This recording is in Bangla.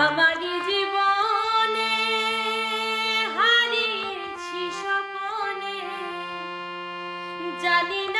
আমারই জীবনে হারিয়েছি স্বপনে। জানি